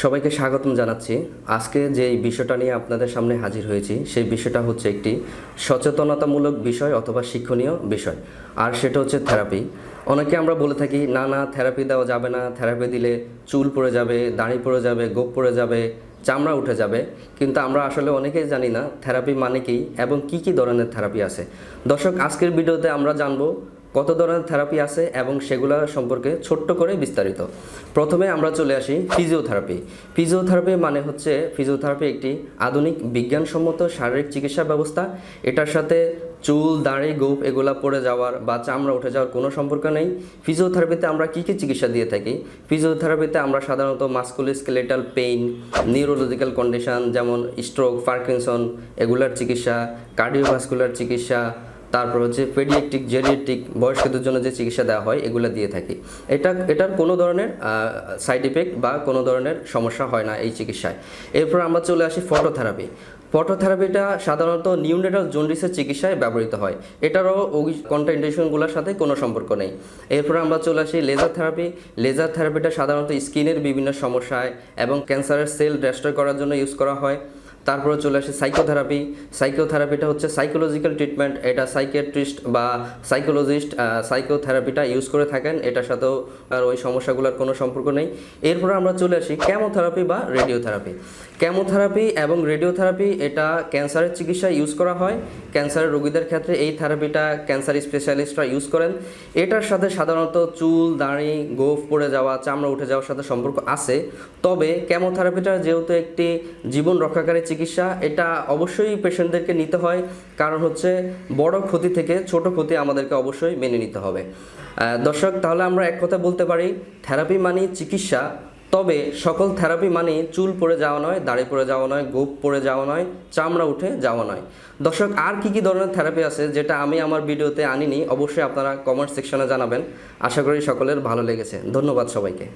সবাইকে স্বাগতম জানাচ্ছি। আজকে যে বিষয়টা নিয়ে আপনাদের সামনে হাজির হয়েছি, সেই বিষয়টা হচ্ছে একটি সচেতনতামূলক বিষয় অথবা শিক্ষণীয় বিষয়, আর সেটা হচ্ছে থেরাপি। অনেকে আমরা বলে থাকি, না না, থেরাপি দেওয়া যাবে না, থেরাপি দিলে চুল পড়ে যাবে, দাড়ি পড়ে যাবে, গোপ পড়ে যাবে, চামড়া উঠে যাবে। কিন্তু আমরা আসলে অনেকেই জানি না, থেরাপি মানে কি এবং কি কি ধরনের থেরাপি আছে। দর্শক, আজকের ভিডিওতে আমরা জানব কত ধরনের থেরাপি আছে এবং সেগুলো সম্পর্কে ছোট্ট করে বিস্তারিত। প্রথমে আমরা চলে আসি ফিজিওথেরাপি ফিজিওথেরাপি মানে হচ্ছে ফিজিওথেরাপি একটি আধুনিক বিজ্ঞানসম্মত শারীরিক চিকিৎসা ব্যবস্থা। এটার সাথে চুল, দাড়ি, গোপ এগুলা পড়ে যাওয়ার বা চামড়া উঠে যাওয়ার কোনো সম্পর্ক নেই। ফিজিওথেরাপিতে আমরা কী কী চিকিৎসা দিয়ে থাকি? ফিজিওথেরাপিতে আমরা সাধারণত মাস্কুলোস্কেলেটাল পেইন নিউরোলজিক্যাল কন্ডিশন যেমন স্ট্রোক পার্কিনসন এগুলার চিকিৎসা কার্ডিওভাস্কুলার চিকিৎসা তারপর হচ্ছে পেডিয়াট্রিক জেরিয়াট্রিক বয়স্কদের জন্য যে চিকিৎসা দেওয়া হয়, এগুলো দিয়ে থাকি। এটা, এটার কোনো ধরনের সাইড ইফেক্ট বা কোনো ধরনের সমস্যা হয় না এই চিকিৎসায়। এরপর আমরা চলে আসি ফটোথেরাপি ফটোথেরাপিটা সাধারণত নিউনেটাল জন্ডিসের চিকিৎসায় ব্যবহৃত হয়। এটারও কন্ট্রাইন্ডিকেশনগুলোর সাথে কোনো সম্পর্ক নেই। এরপর আমরা চলে আসি লেজার থেরাপি লেজার থেরাপিটা সাধারণত স্কিনের বিভিন্ন সমস্যায় এবং ক্যান্সারের সেল রেস্টোর করার জন্য ইউজ করা হয়। তারপরে চলে আসে সাইকোথেরাপি সাইকোথেরাপিটা হচ্ছে সাইকোলজিক্যাল ট্রিটমেন্ট এটা সাইকিয়াট্রিস্ট বা সাইকোলজিস্ট সাইকোথেরাপিটা ইউজ করে থাকেন। এটার সাথেও আর ওই সমস্যাগুলোর কোনো সম্পর্ক নেই। এরপরে আমরা চলে আসি ক্যামোথেরাপি বা রেডিওথেরাপি ক্যামোথেরাপি এবং রেডিওথেরাপি এটা ক্যান্সারের চিকিৎসায় ইউজ করা হয়। ক্যান্সারের রোগীদের ক্ষেত্রে এই থেরাপিটা ক্যান্সার স্পেশালিস্টরা ইউজ করেন। এটার সাথে সাধারণত চুল, দাঁড়ি, গোফ পড়ে যাওয়া, চামড়া উঠে যাওয়ার সাথে সম্পর্ক আছে। তবে কেমোথেরাপিটা যেহেতু একটি জীবন রক্ষাকারী চিকিৎসা এটা অবশ্যই পেশেন্টদেরকে নিতে হয়। কারণ হচ্ছে, বড় ক্ষতি থেকে ছোট ক্ষতি আমাদেরকে অবশ্যই মেনে নিতে হবে। দর্শক, তাহলে আমরা এক কথা বলতে পারি থেরাপি মানে চিকিৎসা। তবে সকল থেরাপি মানে চুল পড়ে যাওয়া নয়, দাড়ি পড়ে যাওয়া নয়, গোপ পড়ে যাওয়া নয়, চামড়া উঠে যাওয়া নয়। দর্শক, আর কি কি ধরনের থেরাপি আছে যেটা আমি আমার ভিডিওতে আনিনি, অবশ্যই আপনারা কমেন্ট সেকশনে জানাবেন। আশা করি সকলের ভালো লেগেছে। ধন্যবাদ সবাইকে।